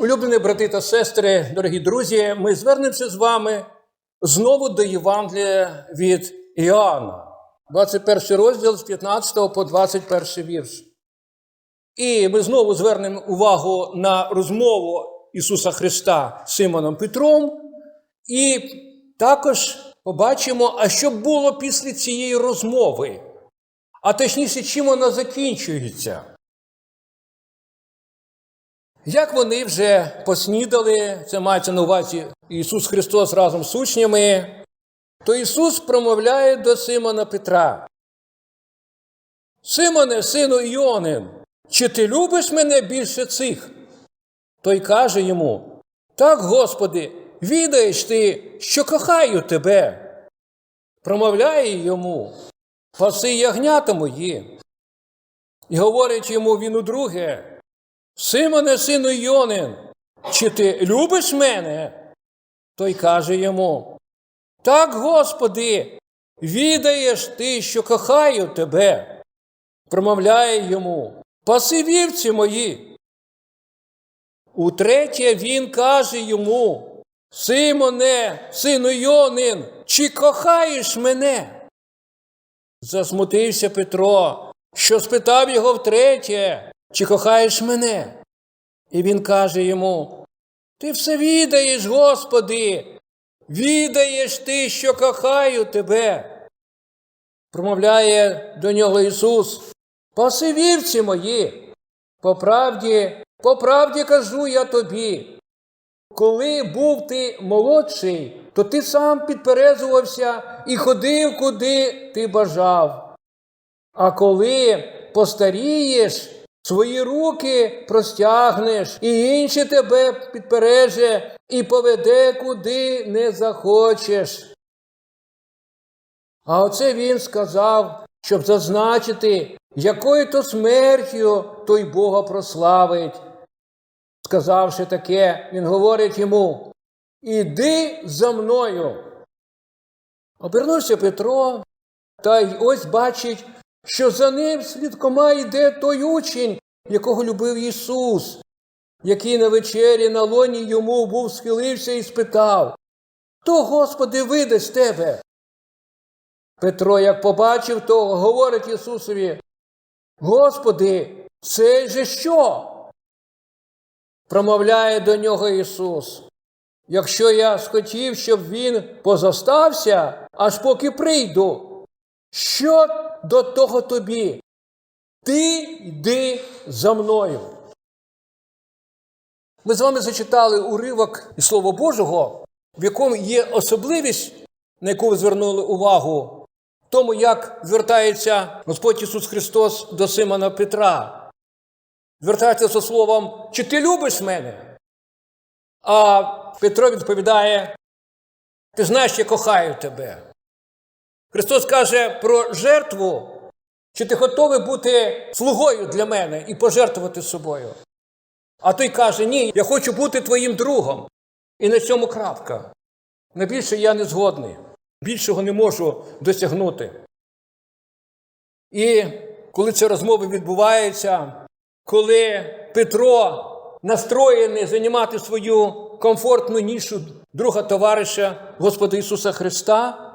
Улюблені брати та сестри, дорогі друзі, ми звернемося з вами знову до Євангелія від Іоанна, 21 розділ з 15 по 21 вірш. І ми знову звернемо увагу на розмову Ісуса Христа з Симоном Петром, і також побачимо, а що було після цієї розмови, а точніше, чим вона закінчується. Як вони вже поснідали, це мається на увазі Ісус Христос разом з учнями, то Ісус промовляє до Симона Петра. Симоне, сину Іонин, чи ти любиш мене більше цих? Той каже йому: Так, Господи, відаєш ти, що кохаю тебе. Промовляє йому, паси ягнята мої. І говорить йому він удруге, Симоне, сину Йонин, чи ти любиш мене? Той каже йому, Так, Господи, відаєш ти, що кохаю тебе. Промовляє йому, паси вівці мої. Утретє він каже йому, Симоне, сину Йонин, чи кохаєш мене? Засмутився Петро, що спитав його втретє, чи кохаєш мене? І він каже йому: Ти все відаєш, Господи, відаєш ти, що кохаю тебе. Промовляє до нього Ісус, паси вівці мої, по правді, по правді кажу я тобі. Коли був ти молодший, то ти сам підперезувався і ходив, куди ти бажав. А коли постарієш, свої руки простягнеш, і інші тебе підпереже і поведе, куди не захочеш. А оце він сказав, щоб зазначити, якою то смертю той Бога прославить. Сказавши таке, він говорить йому: Іди за мною. Обернувся Петро, та й ось бачить, що за ним слідкома йде той учень, якого любив Ісус, який на вечері на лоні йому був схилився і спитав: Хто, Господи, видасть тебе? Петро, як побачив того, говорить Ісусові: Господи, це же що? Промовляє до нього Ісус. Якщо я схотів, щоб він позостався, аж поки прийду, що до того тобі? Ти йди за мною. Ми з вами зачитали уривок із Слова Божого, в якому є особливість, на яку ви звернули увагу, тому, як звертається Господь Ісус Христос до Симона Петра. Звертається зі словом, чи ти любиш мене? А Петро відповідає: Ти знаєш, я кохаю тебе. Христос каже про жертву, чи ти готовий бути слугою для мене і пожертвувати собою. А той каже, ні, я хочу бути твоїм другом. І на цьому крапка. На більше я не згодний, більшого не можу досягнути. І коли ця розмова відбувається, коли Петро настроєний займати свою комфортну нішу друга товариша Господа Ісуса Христа,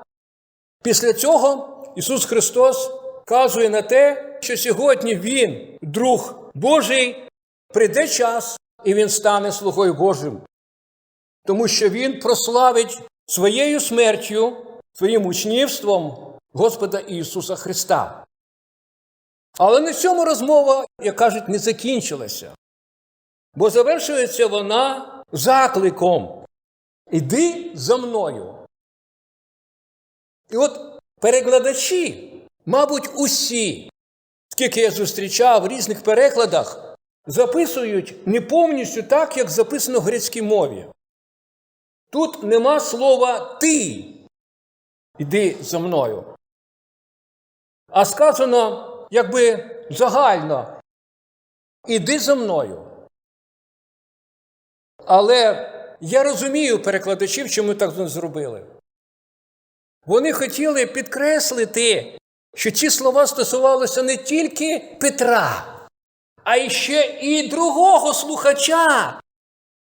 після цього Ісус Христос вказує на те, що сьогодні Він, друг Божий, прийде час і Він стане слугою Божим, тому що Він прославить своєю смертю, своїм учнівством Господа Ісуса Христа. Але на цьому розмова, як кажуть, не закінчилася, бо завершується вона закликом. Іди за мною. І от перекладачі, мабуть, усі, скільки я зустрічав в різних перекладах, записують не повністю так, як записано в грецькій мові. Тут нема слова ти. Іди за мною. А сказано, якби загально, іди за мною. Але я розумію перекладачів, чому так зробили. Вони хотіли підкреслити, що ці слова стосувалися не тільки Петра, а ще і другого слухача,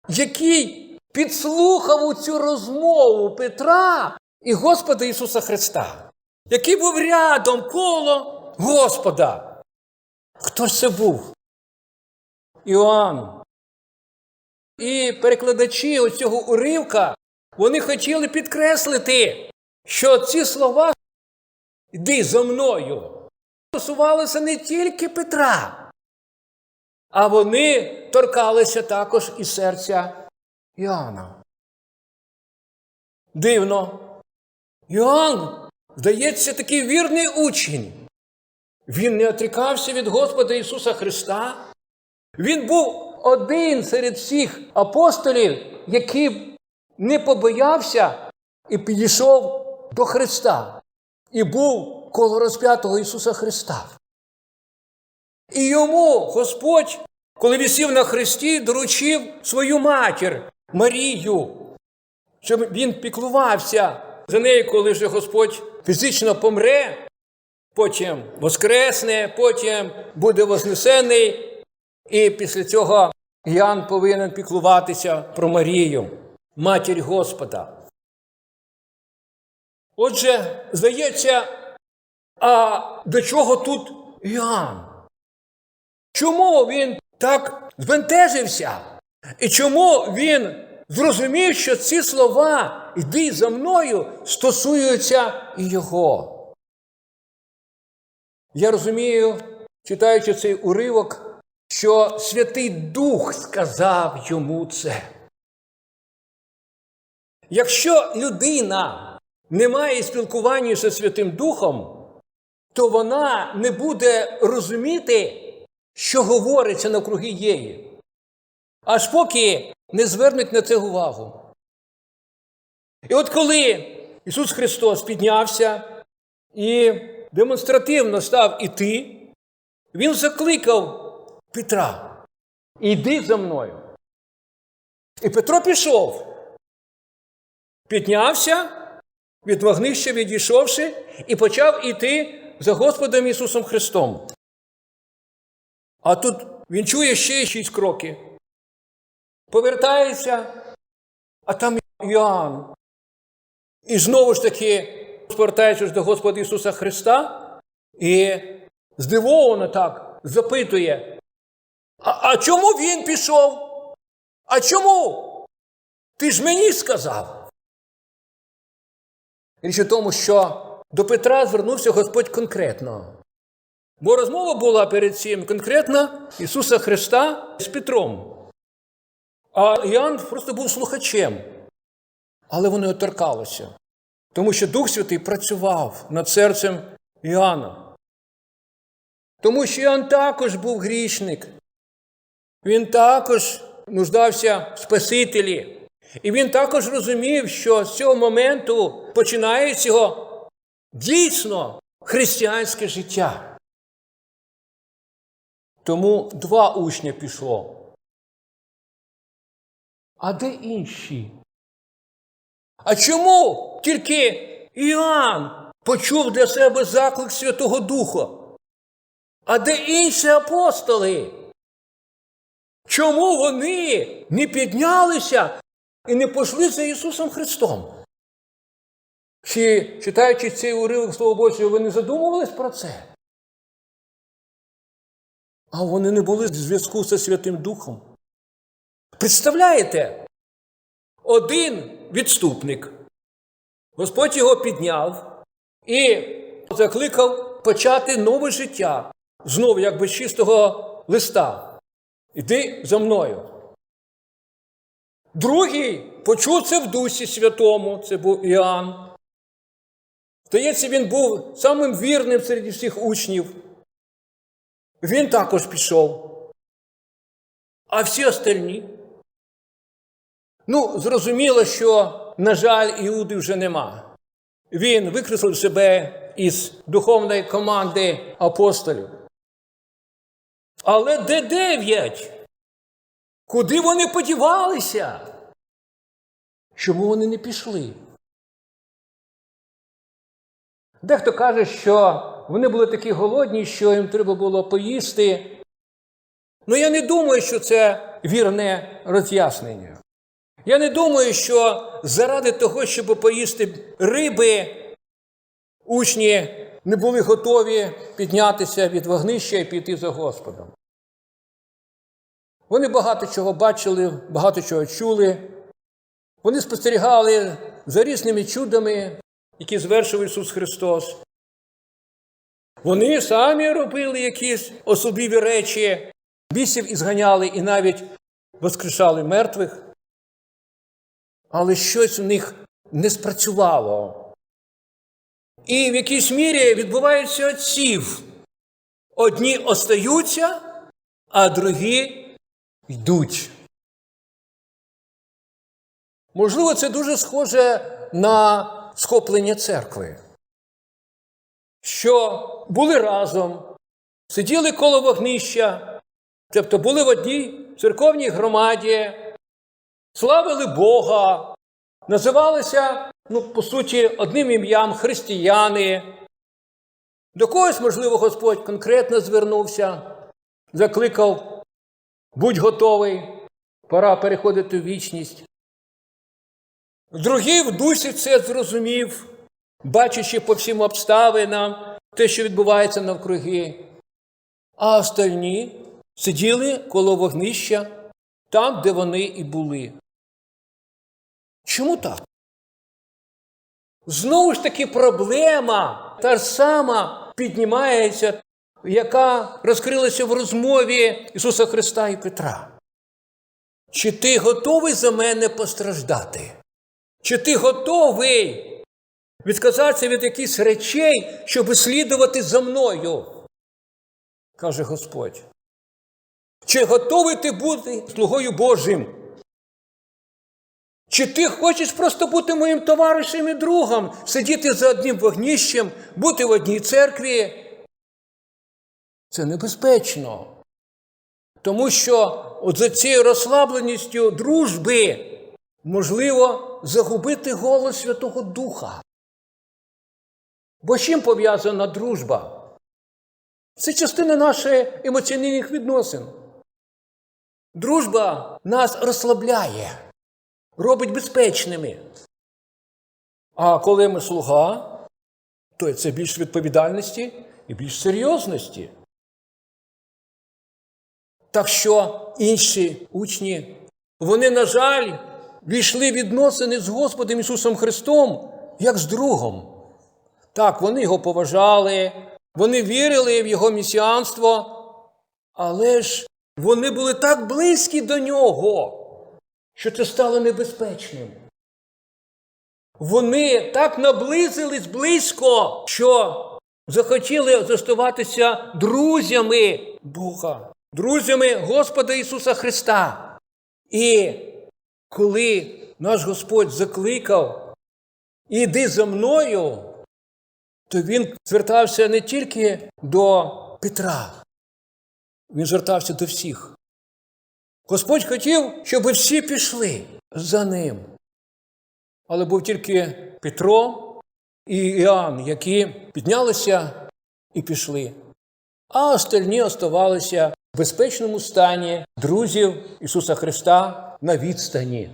який підслухав у цю розмову Петра і Господа Ісуса Христа, який був рядом коло Господа. Хто це був? Іоанн. І перекладачі оцього уривка вони хотіли підкреслити, що ці слова йди за мною стосувалися не тільки Петра, а вони торкалися також і серця Іоанна. Дивно. Іоанн, здається, такий вірний учень. Він не отрікався від Господа Ісуса Христа. Він був один серед всіх апостолів, який не побоявся і підійшов до Христа, і був коло розп'ятого Ісуса Христа. І йому Господь, коли висів на Христі, доручив свою матір Марію, щоб він піклувався за нею, коли вже Господь фізично помре, потім воскресне, потім буде вознесений. І після цього Ян повинен піклуватися про Марію, матір Господа. Отже, здається, а до чого тут Іоанн? Чому він так збентежився? І чому він зрозумів, що ці слова йди за мною стосуються і його? Я розумію, читаючи цей уривок, що Святий Дух сказав йому це. Якщо людина не має спілкування зі Святим Духом, то вона не буде розуміти, що говориться навкруги її, аж поки не звернуть на це увагу. І от коли Ісус Христос піднявся і демонстративно став іти, Він закликав Петра, іди за мною. І Петро пішов, піднявся, від вогнища відійшовши, і почав іти за Господом Ісусом Христом. А тут він чує ще шість кроків. Повертається, а там Іоанн. І знову ж таки повертаючись до Господа Ісуса Христа, і здивовано так запитує, а, а чому він пішов? А чому? Ти ж мені сказав. Річ у тому, що до Петра звернувся Господь конкретно. Бо розмова була перед цим конкретно Ісуса Христа з Петром. А Іоанн просто був слухачем. Але вони оторкалися. Тому що Дух Святий працював над серцем Іоанна. Тому що Іоанн також був грішник. Він також нуждався в Спасителі. І він також розумів, що з цього моменту починається його дійсно християнське життя. Тому два учня пішло. А де інші? А чому тільки Іоанн почув для себе заклик Святого Духа? А де інші апостоли? Чому вони не піднялися і не пішли за Ісусом Христом? Чи, читаючи цей уривок Слова Божого, ви не задумувались про це? А вони не були в зв'язку зі Святим Духом. Представляєте? Один відступник. Господь його підняв і закликав почати нове життя. Знову, якби з чистого листа. Іди за мною. Другий почув це в Дусі Святому, це був Іоанн. Здається, він був самим вірним серед всіх учнів. Він також пішов. А всі остальні. Ну, зрозуміло, що, на жаль, Іуди вже нема. Він викреслив себе із духовної команди апостолів. Але де дев'ять? Куди вони подівалися? Чому вони не пішли? Дехто каже, що вони були такі голодні, що їм треба було поїсти. Ну я не думаю, що це вірне роз'яснення. Я не думаю, що заради того, щоб поїсти риби, учні не були готові піднятися від вогнища і піти за Господом. Вони багато чого бачили, багато чого чули. Вони спостерігали за різними чудами, які звершив Ісус Христос. Вони самі робили якісь особливі речі, бісів ізганяли і навіть воскрешали мертвих. Але щось у них не спрацювало. І в якійсь мірі відбувається отсів. Одні остаються, а другі йдуть. Можливо, це дуже схоже на схоплення церкви, що були разом, сиділи коло вогнища, тобто були в одній церковній громаді, славили Бога, називалися, ну, по суті, одним ім'ям християни. До когось, можливо, Господь конкретно звернувся, закликав, будь готовий, пора переходити в вічність. Другий в дусі це зрозумів, бачачи по всім обставинам те, що відбувається навкруги. А остальні сиділи коло вогнища там, де вони і були. Чому так? Знову ж таки, проблема та ж сама піднімається, яка розкрилася в розмові Ісуса Христа і Петра. Чи ти готовий за мене постраждати? Чи ти готовий відказатися від якихось речей, щоб слідувати за мною? каже Господь. Чи готовий ти бути слугою Божим? Чи ти хочеш просто бути моїм товаришем і другом, сидіти за одним вогнищем, бути в одній церкві? Це небезпечно. Тому що от за цією розслабленістю дружби можливо загубити голос Святого Духа. Бо з чим пов'язана дружба? Це частина наших емоційних відносин. Дружба нас розслабляє, робить безпечними. А коли ми слуга, то це більш відповідальності і більш серйозності. Так що інші учні, вони, на жаль, війшли відносини з Господом Ісусом Христом, як з другом. Так, вони його поважали, вони вірили в Його місіанство, але ж вони були так близькі до нього, що це стало небезпечним. Вони так наблизились близько, що захотіли зоставатися друзями Бога, друзями Господа Ісуса Христа. І коли наш Господь закликав, іди за мною, то він звертався не тільки до Петра, він звертався до всіх. Господь хотів, щоб всі пішли за ним. Але був тільки Петро і Іоанн, які піднялися і пішли, а остальні оставалися безпечному стані друзів Ісуса Христа на відстані.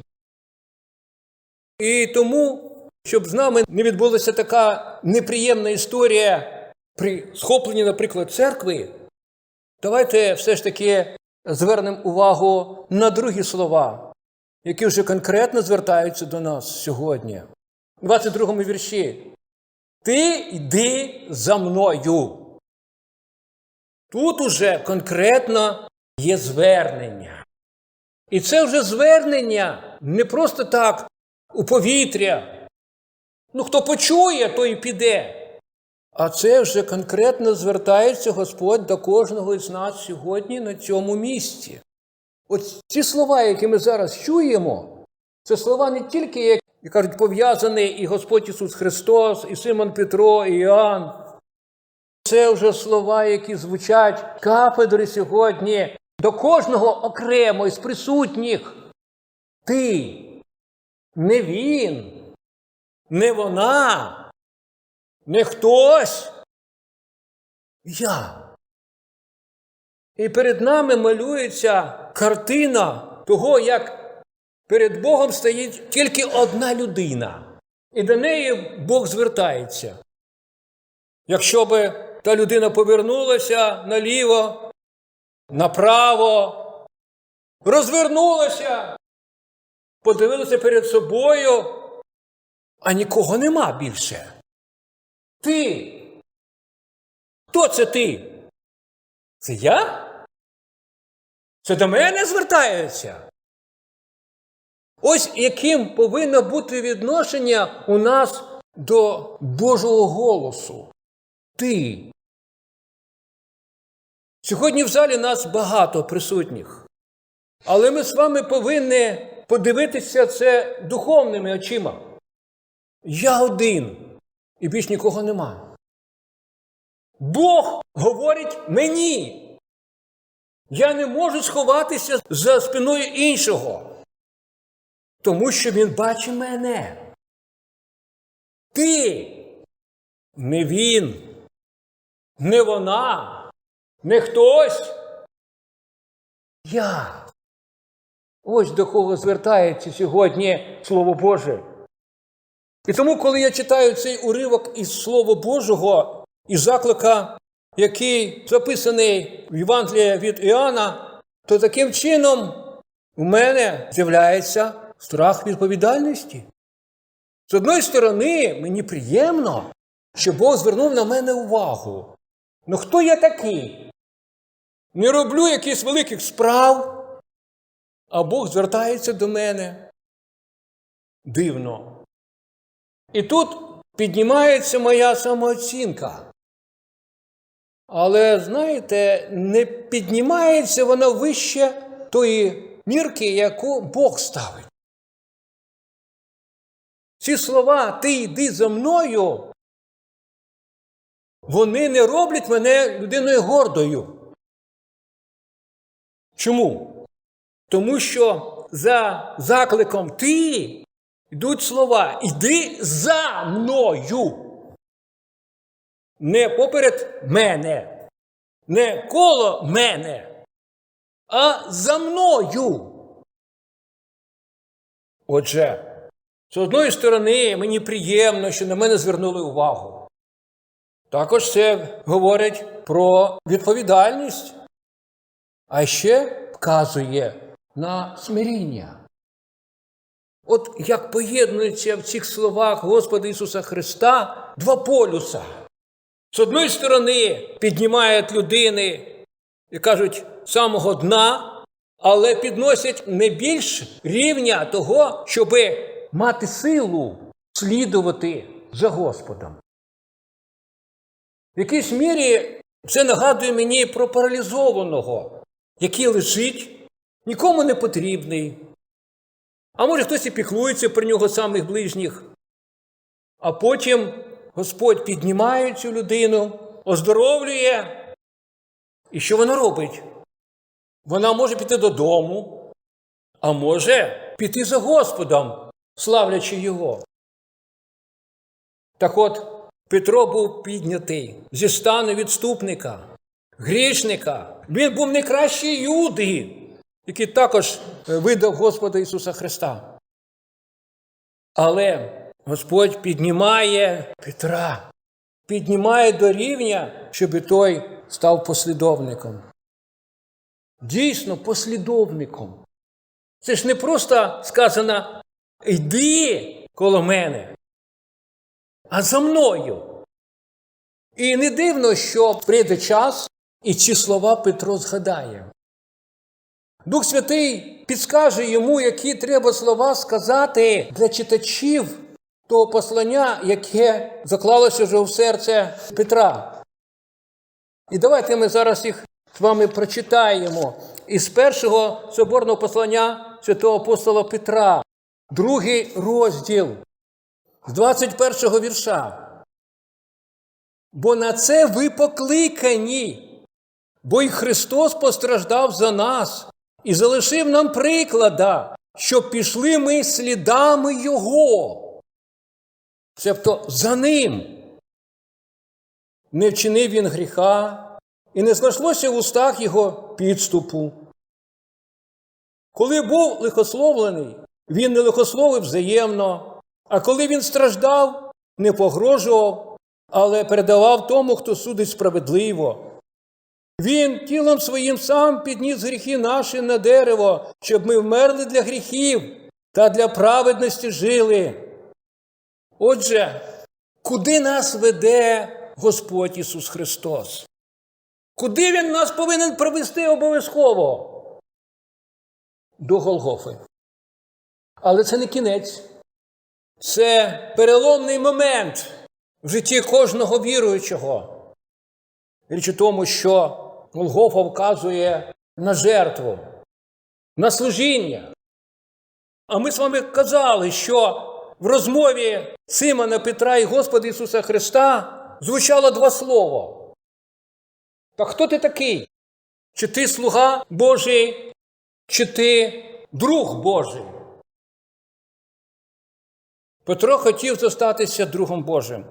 І тому, щоб з нами не відбулася така неприємна історія при схопленні, наприклад, церкви, давайте все ж таки звернемо увагу на другі слова, які вже конкретно звертаються до нас сьогодні. У 22 му вірші. Ти йди за мною. Тут уже конкретно є звернення. І це вже звернення не просто так у повітря. Ну, хто почує, той піде. А це вже конкретно звертається Господь до кожного із нас сьогодні на цьому місці. От ці слова, які ми зараз чуємо, це слова не тільки, як кажуть, пов'язані і Господь Ісус Христос, і Симон Петро, і Іоанн. Це вже слова, які звучать кафедри сьогодні до кожного окремо із присутніх. Ти, не він, не вона, не хтось. Я. І перед нами малюється картина того, як перед Богом стоїть тільки одна людина, і до неї Бог звертається. Якщо би та людина повернулася наліво, направо, розвернулася, подивилася перед собою, а нікого нема більше. Ти. Хто це ти? Це я? Це до мене звертається? Ось яким повинно бути відношення у нас до Божого голосу. Ти. Сьогодні в залі нас багато присутніх, але ми з вами повинні подивитися це духовними очима. Я один, і більш нікого нема. Бог говорить мені. Я не можу сховатися за спиною іншого, тому що він бачить мене. Ти, не він, не вона, не хтось. Я. Ось до кого звертається сьогодні Слово Боже. І тому, коли я читаю цей уривок із Слова Божого, із заклика, який записаний в Євангелії від Іоанна, то таким чином у мене з'являється страх відповідальності. З одної сторони, мені приємно, що Бог звернув на мене увагу. Ну хто я такий? Не роблю якихось великих справ, а Бог звертається до мене. Дивно. І тут піднімається моя самооцінка. Але, знаєте, не піднімається вона вище тої мірки, яку Бог ставить. Ці слова ти йди за мною, вони не роблять мене людиною гордою. Чому? Тому що за закликом ти йдуть слова Іди за мною. Не поперед мене, не коло мене, а за мною. Отже, з одної сторони, мені приємно, що на мене звернули увагу. Також це говорить про відповідальність, а ще вказує на смиріння. От як поєднуються в цих словах Господа Ісуса Христа два полюса. З одної сторони піднімають людини і кажуть самого дна, але підносять не більш рівня того, щоб мати силу слідувати за Господом. В якійсь мірі це нагадує мені про паралізованого, який лежить, нікому не потрібний. А може хтось і піклується про нього самих ближніх. А потім Господь піднімає цю людину, оздоровлює. І що вона робить? Вона може піти додому, а може піти за Господом, славлячи Його. Так от Петро був піднятий зі стану відступника, грішника. Він був не кращий юди, який також видав Господа Ісуса Христа. Але Господь піднімає Петра, піднімає до рівня, щоб той став послідовником. Дійсно, послідовником. Це ж не просто сказано йди коло мене, а за мною. І не дивно, що прийде час, і ці слова Петро згадає. Дух Святий підскаже йому, які треба слова сказати для читачів того послання, яке заклалося вже в серце Петра. І давайте ми зараз їх з вами прочитаємо із першого соборного послання святого апостола Петра, другий розділ з 21 вірша. Бо на це ви покликані, бо й Христос постраждав за нас і залишив нам приклада, щоб пішли ми слідами Його. Тобто за ним. Не вчинив він гріха, і не знайшлося в устах його підступу. Коли був лихословлений, він не лихословив взаємно, а коли він страждав, не погрожував, але передавав тому, хто судить справедливо. Він тілом своїм сам підніс гріхи наші на дерево, щоб ми вмерли для гріхів та для праведності жили. Отже, куди нас веде Господь Ісус Христос? Куди Він нас повинен привести обов'язково? До Голгофи. Але це не кінець. Це переломний момент в житті кожного віруючого. Річ у тому, що Голгофа вказує на жертву, на служіння. А ми з вами казали, що в розмові Симона Петра і Господа Ісуса Христа звучало два слова. Так хто ти такий? Чи ти слуга Божий, чи ти друг Божий? Петро хотів зостатися другом Божим.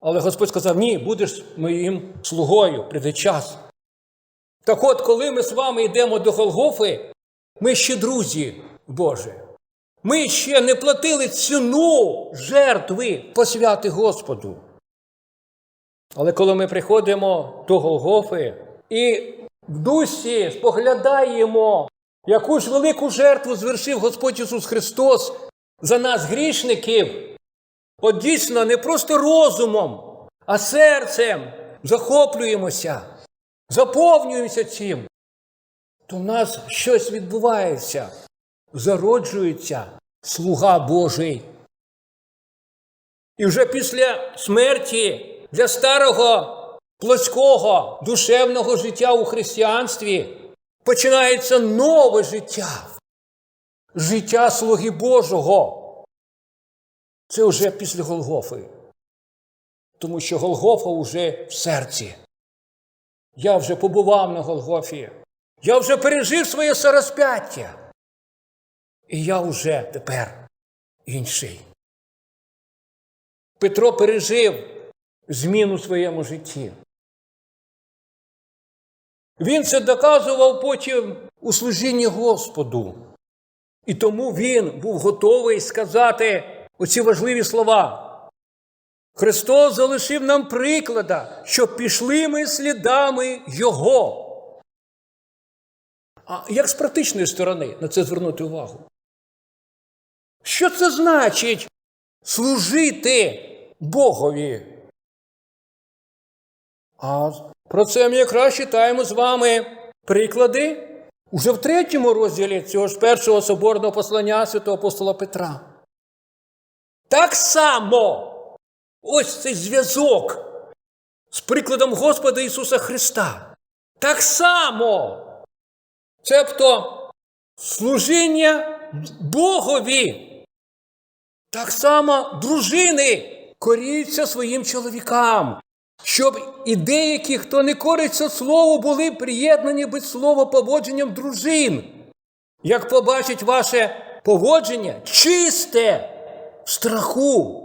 Але Господь сказав: ні, будеш моїм слугою, прийде час. Так от, коли ми з вами йдемо до Голгофи, ми ще друзі Божі. Ми ще не платили ціну жертви посвяти Господу. Але коли ми приходимо до Голгофи і в дусі споглядаємо, яку ж велику жертву звершив Господь Ісус Христос за нас, грішників, от дійсно не просто розумом, а серцем захоплюємося, заповнюємося цим, то в нас щось відбувається, зароджується слуга Божий. І вже після смерті для старого плоського душевного життя у християнстві починається нове життя, життя слуги Божого. Це вже після Голгофи. Тому що Голгофа вже в серці. Я вже побував на Голгофі. Я вже пережив своє сорозп'яття. І я вже тепер інший. Петро пережив зміну в своєму житті. Він це доказував потім у служінні Господу. І тому він був готовий сказати оці важливі слова. Христос залишив нам приклада, щоб пішли ми слідами Його. А як з практичної сторони на це звернути увагу? Що це значить служити Богові? А про це ми якраз читаємо з вами приклади уже в третьому розділі цього ж першого соборного послання святого апостола Петра. Так само ось цей зв'язок з прикладом Господа Ісуса Христа. Так само, цебто служіння Богові. Так само дружини коріються своїм чоловікам, щоб і деякі, хто не кориться слову, були приєднані без слова поводженням дружин. Як побачить ваше поводження чисте в страху.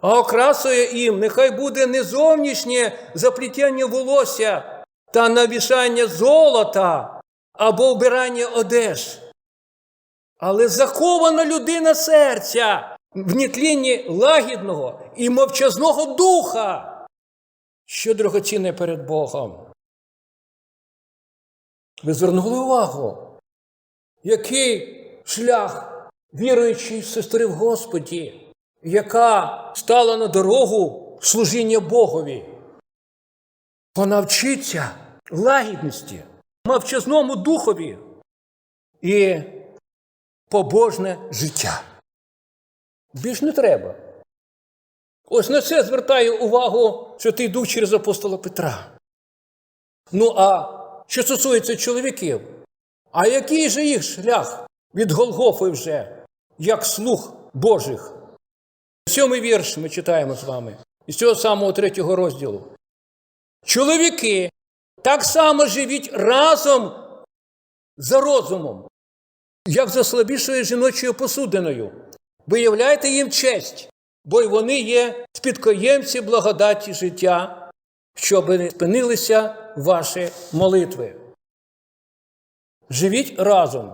А окрасою їм нехай буде не зовнішнє заплітяння волосся та навішання золота або вбирання одеж. Але захована людина серця в нетлінні лагідного і мовчазного духа, що дорогоцінне перед Богом. Ви звернули увагу, який шлях віруючої сестри в Господі, яка стала на дорогу служіння Богові. Вона вчиться лагідності, мовчазному духові і побожне життя. Більш не треба. Ось на це звертає увагу Святий Дух через апостола Петра. Ну, а що стосується чоловіків, а який же їх шлях від Голгофи вже, як слух Божих? Сьомий вірш ми читаємо з вами із цього самого третього розділу. Чоловіки так само живіть разом за розумом, як за слабішою жіночою посудиною. Виявляйте їм честь, бо й вони є спідкоємці благодаті життя, щоб не спинилися ваші молитви. Живіть разом.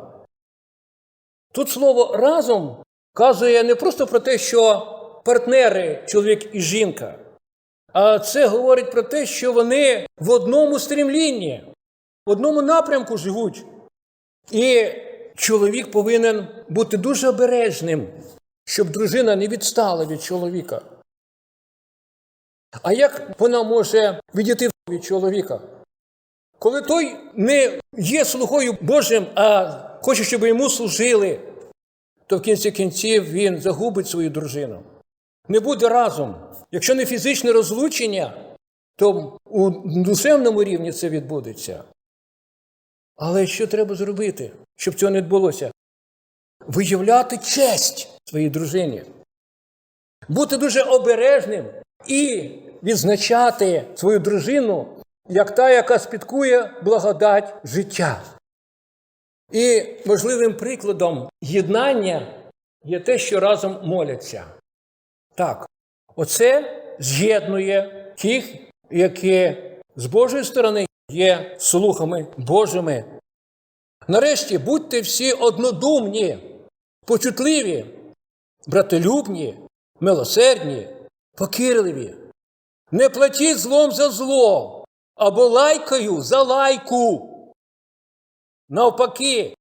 Тут слово разом вказує не просто про те, що партнери, чоловік і жінка, а це говорить про те, що вони в одному стрімлінні, в одному напрямку живуть. І чоловік повинен бути дуже обережним, щоб дружина не відстала від чоловіка. А як вона може відійти від чоловіка? Коли той не є слугою Божим, а хоче, щоб йому служили, то в кінці кінців він загубить свою дружину. Не буде разом. Якщо не фізичне розлучення, то у душевному рівні це відбудеться. Але що треба зробити, щоб цього не відбулося? Виявляти честь своїй дружині, бути дуже обережним і відзначати свою дружину як та, яка спіткує благодать життя. І важливим прикладом єднання є те, що разом моляться. Так, оце з'єднує тих, які з Божої сторони є слухами Божими. Нарешті будьте всі однодумні, почутливі, братолюбні, милосердні, покірливі. Не платіть злом за зло або лайкою за лайку. Навпаки,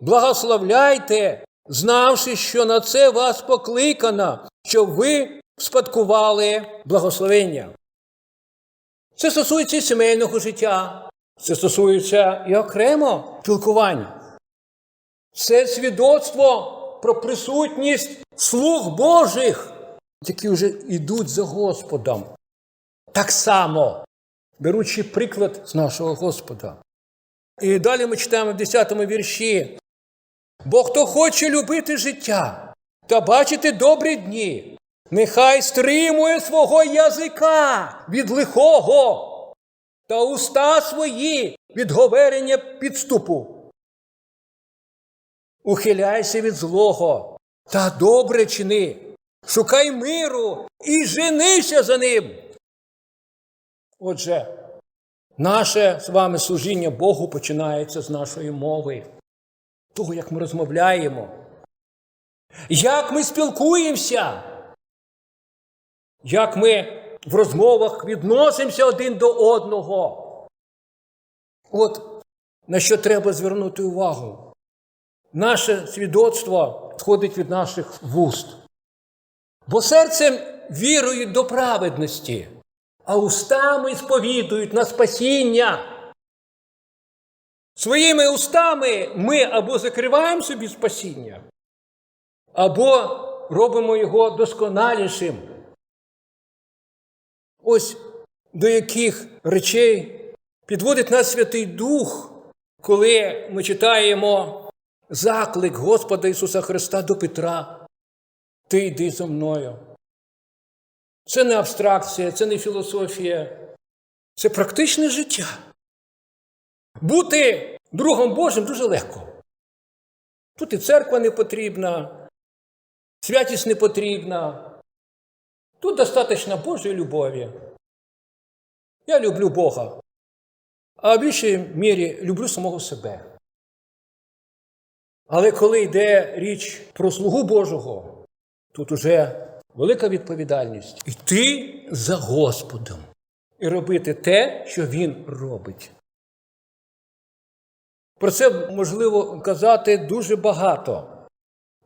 благословляйте, знавши, що на це вас покликано, щоб ви спадкували благословення. Це стосується сімейного життя, це стосується і окремо спілкування. Це свідоцтво про присутність слуг Божих, які вже йдуть за Господом. Так само, беручи приклад з нашого Господа. І далі ми читаємо в 10 вірші. Бо хто хоче любити життя та бачити добрі дні, нехай стримує свого язика від лихого та уста свої від говорення підступу. Ухиляйся від злого та добре чини, шукай миру і женися за ним. Отже, наше з вами служіння Богу починається з нашої мови, того, як ми розмовляємо, як ми спілкуємося, як ми в розмовах відносимося один до одного. От на що треба звернути увагу. Наше свідоцтво сходить від наших вуст. Бо серцем вірують до праведності, а устами сповідують на спасіння. Своїми устами ми або закриваємо собі спасіння, або робимо його досконалішим. Ось до яких речей підводить нас Святий Дух, коли ми читаємо заклик Господа Ісуса Христа до Петра. Ти йди за мною. Це не абстракція, це не філософія, це практичне життя. Бути другом Божим дуже легко. Тут і церква не потрібна, святість не потрібна. Тут достатньо Божої любові. Я люблю Бога, а в більшій мірі люблю самого себе. Але коли йде річ про слугу Божого, тут уже велика відповідальність йти за Господом і робити те, що Він робить. Про це можливо казати дуже багато,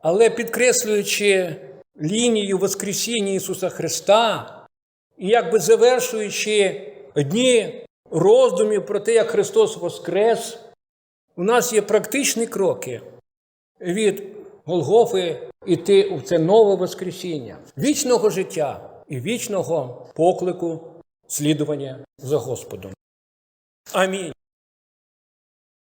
але підкреслюючи лінію Воскресіння Ісуса Христа і якби завершуючи дні роздумів про те, як Христос Воскрес, у нас є практичні кроки від Голгофи іти у це нове Воскресіння, вічного життя і вічного поклику слідування за Господом. Амінь.